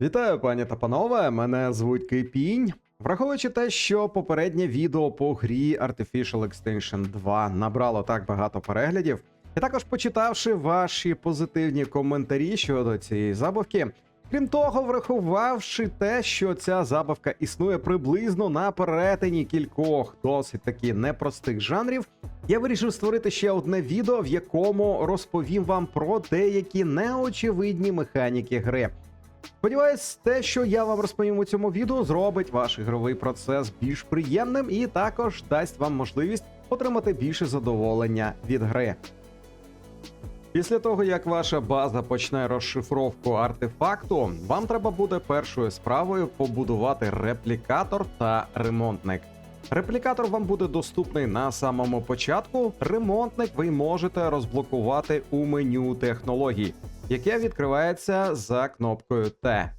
Вітаю, пані та панове. Мене звуть Кипінь. Враховуючи те, що попереднє відео по грі Artificial Extinction 2 набрало так багато переглядів, і також почитавши ваші позитивні коментарі щодо цієї забавки. Крім того, врахувавши те, що ця забавка існує приблизно на перетині кількох досить таки непростих жанрів, я вирішив створити ще одне відео, в якому розповім вам про деякі неочевидні механіки гри. Сподіваюсь, те, що я вам розповім у цьому відео, зробить ваш ігровий процес більш приємним і також дасть вам можливість отримати більше задоволення від гри. Після того, як ваша база почне розшифровку артефакту, вам треба буде першою справою побудувати реплікатор та ремонтник. Реплікатор вам буде доступний на самому початку. Ремонтник ви можете розблокувати у меню технологій, яке відкривається за кнопкою Т.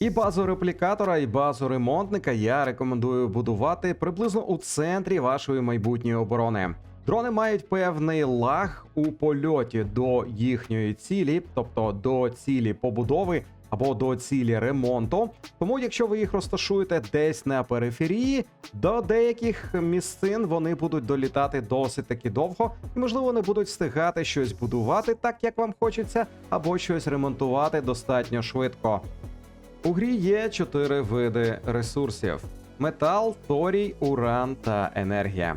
І базу реплікатора, і базу ремонтника я рекомендую будувати приблизно у центрі вашої майбутньої оборони. Дрони мають певний лаг у польоті до їхньої цілі, тобто до цілі побудови або до цілі ремонту. Тому, якщо ви їх розташуєте десь на периферії, до деяких місцин вони будуть долітати досить таки довго, і можливо не будуть встигати щось будувати так, як вам хочеться, або щось ремонтувати достатньо швидко. У грі є чотири види ресурсів: метал, торій, уран та енергія.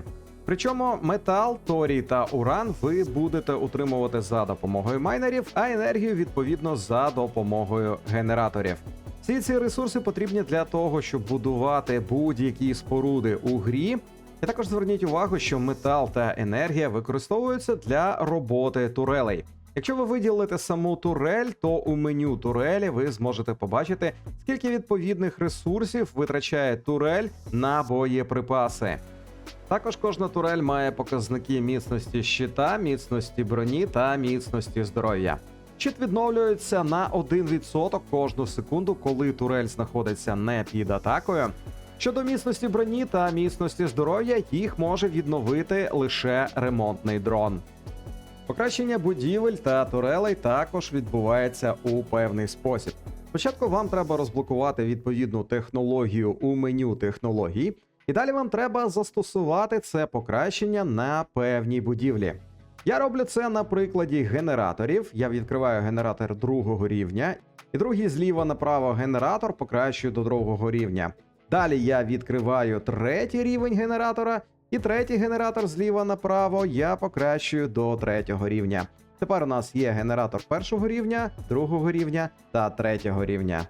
Причому метал, торій та уран ви будете утримувати за допомогою майнерів, а енергію відповідно за допомогою генераторів. Всі ці ресурси потрібні для того, щоб будувати будь-які споруди у грі. І також зверніть увагу, що метал та енергія використовуються для роботи турелей. Якщо ви виділите саму турель, то у меню турелі ви зможете побачити, скільки відповідних ресурсів витрачає турель на боєприпаси. Також кожна турель має показники міцності щита, міцності броні та міцності здоров'я. Щит відновлюється на 1% кожну секунду, коли турель знаходиться не під атакою. Щодо міцності броні та міцності здоров'я, їх може відновити лише ремонтний дрон. Покращення будівель та турелей також відбувається у певний спосіб. Спочатку вам треба розблокувати відповідну технологію у меню технологій, і далі вам треба застосувати це покращення на певній будівлі. Я роблю це на прикладі генераторів. Я відкриваю генератор другого рівня, і другий зліва направо генератор покращую до другого рівня. Далі я відкриваю третій рівень генератора, і третій генератор зліва направо я покращую до третього рівня. Тепер у нас є генератор першого рівня, другого рівня та третього рівня.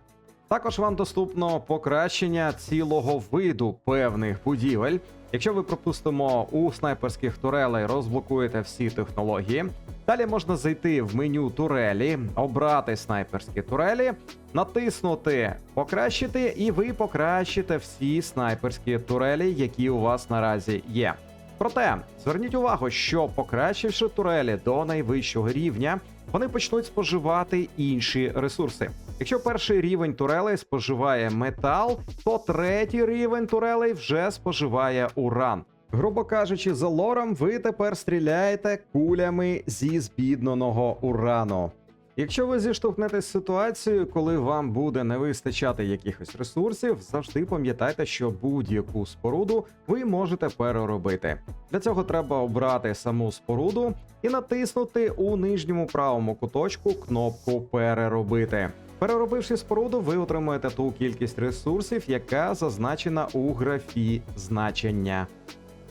Також вам доступно покращення цілого виду певних будівель. Якщо ви пропустимо у снайперських турелей, розблокуєте всі технології. Далі можна зайти в меню турелі, обрати снайперські турелі, натиснути покращити, і ви покращите всі снайперські турелі, які у вас наразі є. Проте зверніть увагу, що покращивши турелі до найвищого рівня, вони почнуть споживати інші ресурси. Якщо перший рівень турелей споживає метал, то третій рівень турелей вже споживає уран. Грубо кажучи, за лором ви тепер стріляєте кулями зі збідненого урану. Якщо ви зіштовхнетесь з ситуацією, коли вам буде не вистачати якихось ресурсів, завжди пам'ятайте, що будь-яку споруду ви можете переробити. Для цього треба обрати саму споруду і натиснути у нижньому правому куточку кнопку Переробити. Переробивши споруду, ви отримаєте ту кількість ресурсів, яка зазначена у графі значення.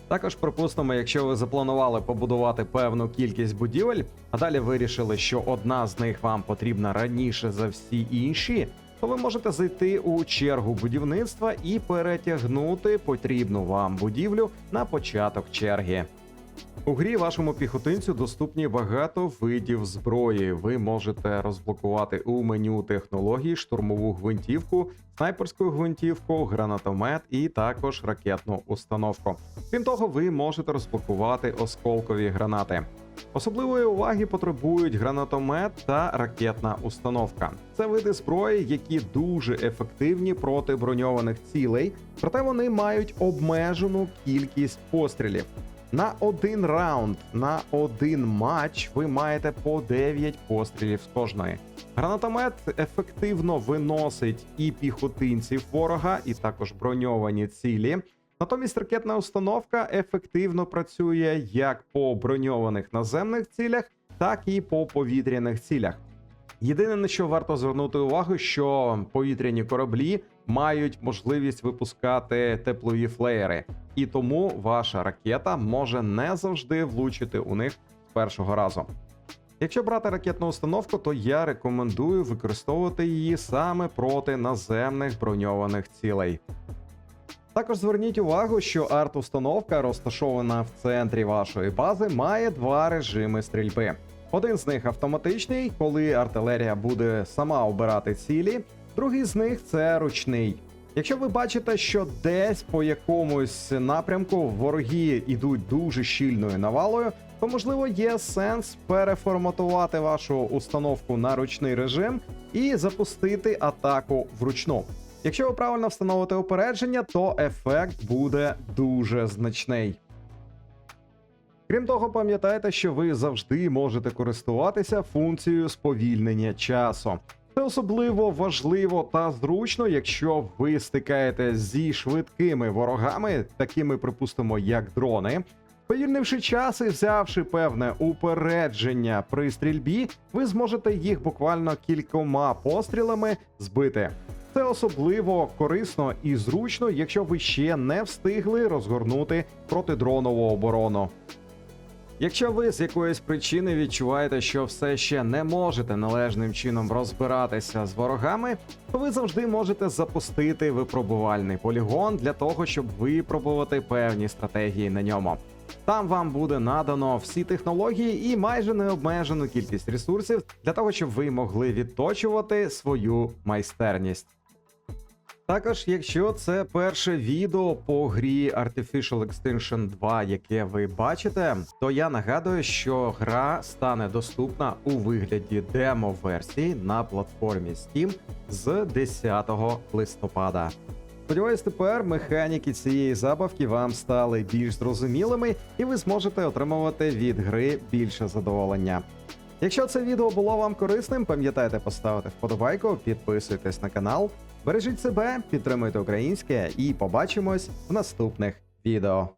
Також припустимо, якщо ви запланували побудувати певну кількість будівель, а далі вирішили, що одна з них вам потрібна раніше за всі інші, то ви можете зайти у чергу будівництва і перетягнути потрібну вам будівлю на початок черги. У грі вашому піхотинцю доступні багато видів зброї. Ви можете розблокувати у меню технологій штурмову гвинтівку, снайперську гвинтівку, гранатомет і також ракетну установку. Крім того, ви можете розблокувати осколкові гранати. Особливої уваги потребують гранатомет та ракетна установка. Це види зброї, які дуже ефективні проти броньованих цілей, проте вони мають обмежену кількість пострілів. На один раунд, на один матч ви маєте по 9 пострілів з кожної. Гранатомет ефективно виносить і піхотинців ворога, і також броньовані цілі. Натомість ракетна установка ефективно працює як по броньованих наземних цілях, так і по повітряних цілях. Єдине на що варто звернути увагу, що повітряні кораблі мають можливість випускати теплові флеєри, і тому ваша ракета може не завжди влучити у них з першого разу. Якщо брати ракетну установку, то я рекомендую використовувати її саме проти наземних броньованих цілей. Також зверніть увагу, що арт-установка, розташована в центрі вашої бази, має два режими стрільби. Один з них автоматичний, коли артилерія буде сама обирати цілі. Другий з них це ручний. Якщо ви бачите, що десь по якомусь напрямку вороги йдуть дуже щільною навалою, то можливо є сенс переформатувати вашу установку на ручний режим і запустити атаку вручну. Якщо ви правильно встановите опередження, то ефект буде дуже значний. Крім того, пам'ятайте, що ви завжди можете користуватися функцією сповільнення часу. Це особливо важливо та зручно, якщо ви стикаєтесь зі швидкими ворогами, такими, припустимо, як дрони. Повільнивши час і взявши певне упередження при стрільбі, ви зможете їх буквально кількома пострілами збити. Це особливо корисно і зручно, якщо ви ще не встигли розгорнути протидронову оборону. Якщо ви з якоїсь причини відчуваєте, що все ще не можете належним чином розбиратися з ворогами, то ви завжди можете запустити випробувальний полігон для того, щоб випробувати певні стратегії на ньому. Там вам буде надано всі технології і майже необмежену кількість ресурсів для того, щоб ви могли відточувати свою майстерність. Також, якщо це перше відео по грі Artificial Extinction 2, яке ви бачите, то я нагадую, що гра стане доступна у вигляді демо-версії на платформі Steam з 10 листопада. Сподіваюсь, тепер механіки цієї забавки вам стали більш зрозумілими, і ви зможете отримувати від гри більше задоволення. Якщо це відео було вам корисним, пам'ятайте поставити вподобайку, підписуйтесь на канал, бережіть себе, підтримуйте українське і побачимось в наступних відео.